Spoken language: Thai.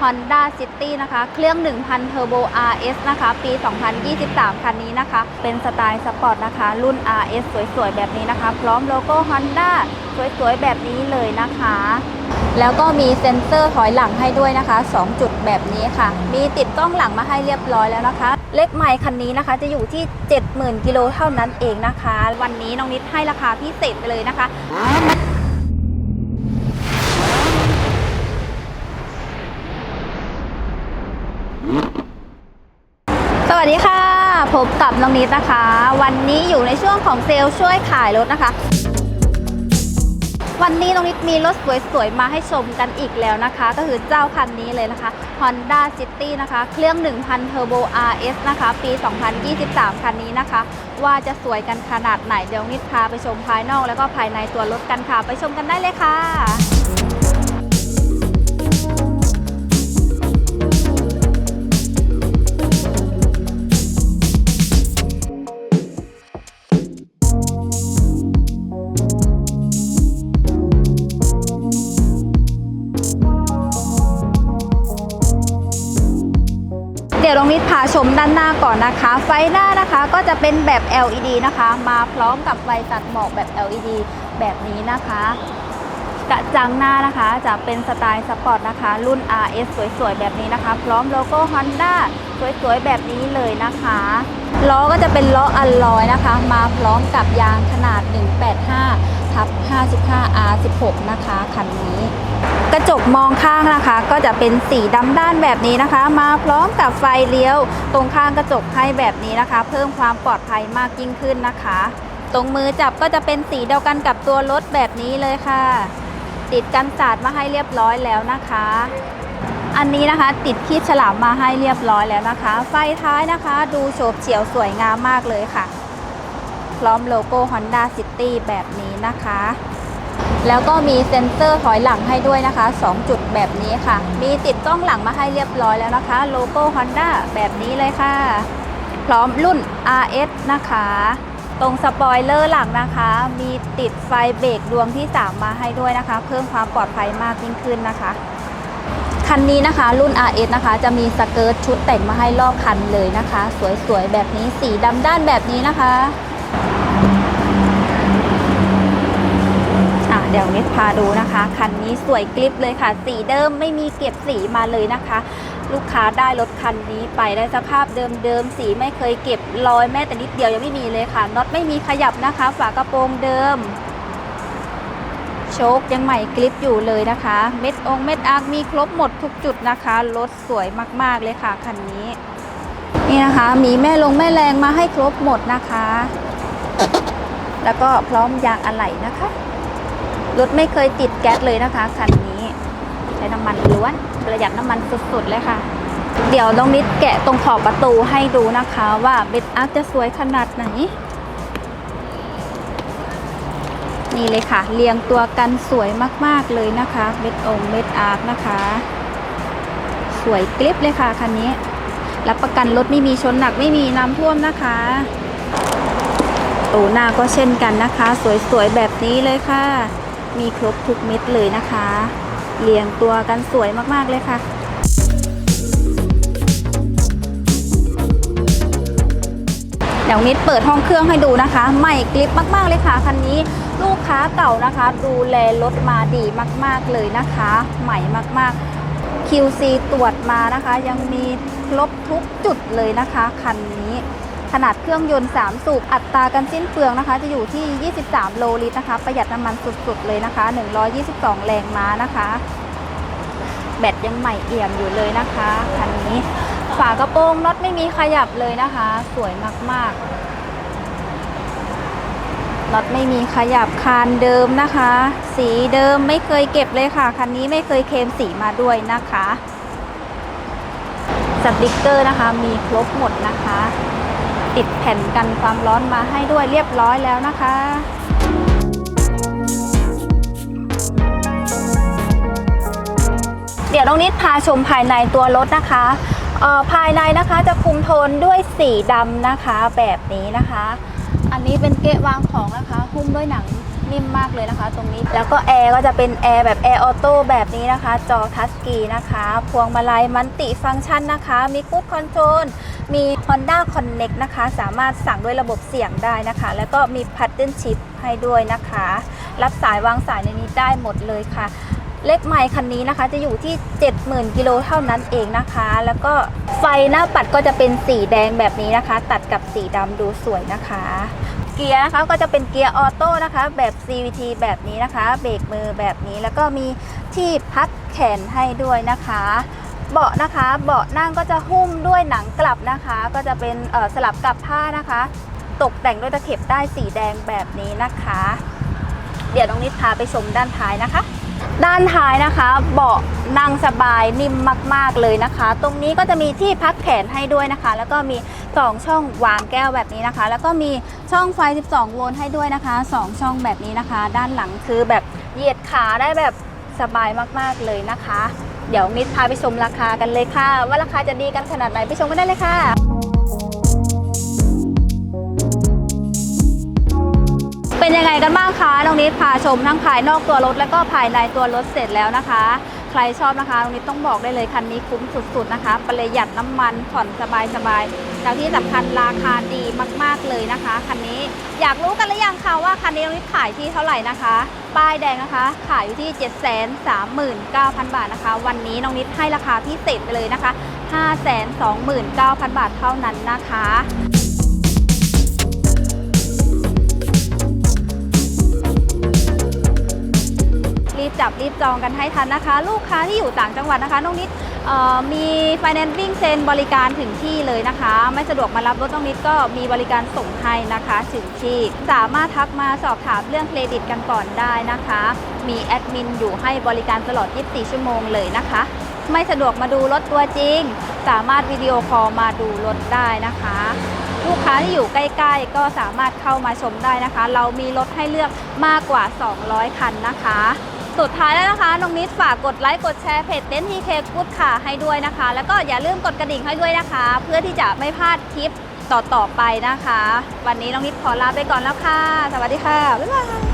Honda City นะคะ เครื่อง 1,000 Turbo RS นะคะ ปี 2023 คันนี้นะคะ เป็นสไตล์สปอร์ตนะคะ รุ่น RS สวยๆ แบบนี้นะคะ พร้อมโลโก้ Honda สวยๆ แบบนี้เลยนะคะ แล้วก็มีเซ็นเซอร์ถอยหลังให้ด้วยนะคะ 2 จุดแบบนี้ค่ะ มีติดกล้องหลังมาให้เรียบร้อยแล้วนะคะ เลขไมค์คันนี้นะคะจะอยู่ที่ 70,000 กิโลเท่านั้นเองนะคะ วันนี้น้องนิดให้ราคาพิเศษไปเลยนะคะ วัสดีค่ะ พบกับน้องนิดนะคะ วันนี้อยู่ในช่วงของเซลล์ช่วยขายรถนะคะ วันนี้น้องนิดมีรถสวยๆ มาให้ชมกันอีกแล้วนะคะ ก็คือเจ้าคันนี้เลยนะคะ Honda City นะคะ เครื่อง 1,000 Turbo RS นะคะ ปี 2023 คันนี้นะคะ ว่าจะสวยกันขนาดไหน เดี๋ยวนิดพาไปชมภายนอกแล้วก็ภายในตัวรถกันค่ะ ไปชมกันได้เลยค่ะ ดี๋ยวลงนิดพาชมด้านหน้าก่อนนะคะ ไฟหน้านะคะก็จะเป็นแบบ LED นะคะ มาพร้อมกับไฟตัดหมอกแบบ LED แบบนี้นะคะกระจังหน้านะคะจะเป็นสไตล์สปอร์ตนะคะ รุ่น RS สวยๆ แบบนี้นะคะ พร้อมโลโก้ Honda สวยๆ แบบนี้เลยนะคะล้อก็จะเป็นล้ออัลลอยนะคะ มาพร้อมกับยางขนาด 185ทับ55 R16 นะคะคันนี้ กระจกมองข้างนะคะ ก็จะเป็นสีดำด้านแบบนี้นะคะ มาพร้อมกับไฟเลี้ยว ตรงข้างกระจกให้แบบนี้นะคะ เพิ่มความปลอดภัยมากยิ่งขึ้นนะคะ ตรงมือจับก็จะเป็นสีเดียวกันกับตัวรถแบบนี้เลยค่ะ ติดกันสาดมาให้เรียบร้อยแล้วนะคะ อันนี้นะคะติดคีบฉลามมาให้เรียบร้อยแล้วนะคะ ไฟท้ายนะคะ ดูโฉบเฉี่ยวสวยงามมากเลยค่ะ พร้อมโลโก้ Honda City แบบนี้นะคะ แล้วก็มีเซ็นเซอร์ถอยหลังให้ด้วยนะคะ 2 จุดแบบนี้ค่ะ มีติดกล้องหลังมาให้เรียบร้อยแล้วนะคะ โลโก้ Honda แบบนี้เลยค่ะ พร้อมรุ่น RS นะคะ ตรงสปอยเลอร์หลังนะคะ มีติดไฟเบรกดวงที่ 3 มาให้ด้วยนะคะ เพิ่มความปลอดภัยมากยิ่งขึ้นนะคะ คันนี้นะคะ รุ่น RS นะคะ จะมีสเกิร์ตชุดแต่งมาให้รอบคันเลยนะคะ สวยๆแบบนี้สีดำด้านแบบนี้นะคะ เดี๋ยวนิดพาดูนะคะ คันนี้สวยกลิปเลยค่ะ สีเดิมไม่มีเก็บสีมาเลยนะคะ ลูกค้าได้รถคันนี้ไปได้สภาพเดิมๆสีไม่เคยเก็บรอยแม้แต่นิดเดียวยังไม่มีเลยค่ะน็อตไม่มีขยับนะคะ ฝากระโปรงเดิมโชคยังใหม่กลิปอยู่เลยนะคะ เม็ดองเม็ดอาร์มีครบหมดทุกจุดนะคะรถสวยมากๆเลยค่ะคันนี้ นี่นะคะ มีแม่ลงแม่แรงมาให้ครบหมดนะคะ แล้วก็พร้อมยางอะไหล่นะคะ รถไม่เคยติดแก๊สเลยนะคะคันนี้ ใช้น้ำมันล้วนประหยัดน้ำมันสุดๆเลยค่ะ เดี๋ยวน้องนิดแกะตรงขอบประตูให้ดูนะคะว่าเบ็ดอาร์คจะสวยขนาดไหน นี่เลยค่ะ เรียงตัวกันสวยมากๆเลยนะคะเม็ดองเม็ดอาร์คนะคะ สวยกลิปเลยค่ะคันนี้รับประกันรถไม่มีชนหนักไม่มีน้ำท่วมนะคะตูหน้าก็เช่นกันนะคะ สวยๆแบบนี้เลยค่ะ มีครบทุกเม็ดเลยนะคะ เรียงตัวกันสวยมากๆเลยค่ะเดี๋ยวนิดเปิดห้องเครื่องให้ดูนะคะ ใหม่กลิปมากๆเลยค่ะคันนี้ลูกค้าเก่านะคะ ดูแลรถมาดีมากๆเลยนะคะ ใหม่มากๆ QC ตรวจมานะคะ ยังมีครบทุกจุดเลยนะคะคันนี้ ขนาดเครื่องยนต์ 3 สูบ อัตราการสิ้นเปลืองนะคะ จะอยู่ที่ 23 โลลิตรนะคะ ประหยัดน้ำมันสุดๆเลยนะคะ 122 แรงม้านะคะ แบตยังใหม่เอี่ยมอยู่เลยนะคะ คันนี้ ฝากระโปรงน็อตไม่มีขยับเลยนะคะ สวยมากๆน็อตไม่มีขยับคานเดิมนะคะ สีเดิมไม่เคยเก็บเลยค่ะ คันนี้ไม่เคยเคลมสีมาด้วยนะคะ สติกเกอร์นะคะ มีครบหมดนะคะ ติดแผ่นกันความร้อนมาให้ด้วยเรียบร้อยแล้วนะคะเดี๋ยวน้องนิดพาชมภายในตัวรถนะคะอ่อภายในนะคะจะคุมโทนด้วยสีดำนะคะแบบนี้นะคะ อันนี้เป็นเกะวางของนะคะ หุ้มด้วยหนัง นิ่มมากเลยนะคะ ตรงนี้ แล้วก็แอร์ก็จะเป็นแอร์แบบแอร์ออโต้แบบนี้นะคะ จอทัชสกรีนะคะ พวงมาลัยมันติฟังก์ชันนะคะ มีคูดคอนโทรลมี Honda Connect นะคะ สามารถสั่งด้วยระบบเสียงได้นะคะ แล้วก็มี Pattern Chip ให้ด้วยนะคะ รับสายวางสายในนี้ได้หมดเลยค่ะเลขไมค์คันนี้นะคะจะอยู่ที่ 70,000 กิโลเท่านั้นเองนะคะ แล้วก็ไฟหน้าปัดก็จะเป็นสีแดงแบบนี้นะคะ ตัดกับสีดำดูสวยนะคะ เกียร์นะคะก็จะเป็นเกียร์ออโต้นะคะ แบบ CVT แบบนี้นะคะ เบรกมือแบบนี้แล้วก็มีที่พักแขนให้ด้วยนะคะ เบาะนะคะเบาะนั่งก็จะหุ้มด้วยหนังกลับนะคะ ก็จะเป็นสลับกับผ้านะคะ ตกแต่งด้วยตะเข็บได้สีแดงแบบนี้นะคะ เดี๋ยวน้องนิดพาไปชมด้านท้ายนะคะ ด้านท้ายนะคะเบาะนั่งสบายนิ่มมาก ๆเลยนะคะ ตรงนี้ก็จะมีที่พักแขนให้ด้วยนะคะ แล้วก็มี2ช่องวางแก้วแบบนี้นะคะ แล้วก็มีช่องไฟ 12 โวลต์ให้ด้วยนะคะ 2 ช่องแบบนี้นะคะ ด้านหลังคือแบบเหยียดขาได้แบบสบายมากๆเลยนะคะ เดี๋ยวมิดพาไปชมราคากันเลยค่ะ ว่าราคาจะดีกันขนาดไหนไปชมกันได้เลยค่ะ เป็นยังไงกันบ้างคะน้องนิดพาชมทั้งภายนอกตัวรถแล้วก็ภายในตัวรถเสร็จแล้วนะคะ ใครชอบนะคะน้องนิดต้องบอกได้เลยคันนี้คุ้มสุดๆนะคะ ประหยัดน้ำมันผ่อนสบายๆแล้วที่สำคัญราคาดีมากๆเลยนะคะคันนี้อยากรู้กันหรือยังคะว่าคันนี้น้องนิดขายที่เท่าไหร่นะคะ ป้ายแดงนะคะ ขายอยู่ที่ 739,000 บาทนะคะ วันนี้น้องนิดให้ราคาพิเศษไปเลยนะคะ 529,000 บาทเท่านั้นนะคะ จองกันให้ทันนะคะ ลูกค้าที่อยู่ต่างจังหวัดนะคะน้องนิดเอ่อมี financing เซ็นบริการถึงที่เลยนะคะ ไม่สะดวกมารับรถน้องนิดก็มีบริการส่งให้นะคะถึงที่สามารถทักมาสอบถามเรื่องเครดิตกันก่อนได้นะคะ มีแอดมินอยู่ให้บริการตลอด 24 ชั่วโมงเลยนะคะ ไม่สะดวกมาดูรถตัวจริง สามารถวิดีโอคอลมาดูรถได้นะคะลูกค้าที่อยู่ใกล้ ๆ ก็สามารถเข้ามาชมได้นะคะ เรามีรถให้เลือกมากกว่า 200 คันนะคะ สุดท้ายแล้วนะคะน้องนิดฝากกดไลค์กดแชร์เพจเต้นทีเคกูดค่ะให้ด้วยนะคะ แล้วก็อย่าลืมกดกระดิ่งให้ด้วยนะคะ เพื่อที่จะไม่พลาดคลิปต่อๆไปนะคะ วันนี้น้องนิดขอลาไปก่อนแล้วค่ะ สวัสดีค่ะบ๊ายบาย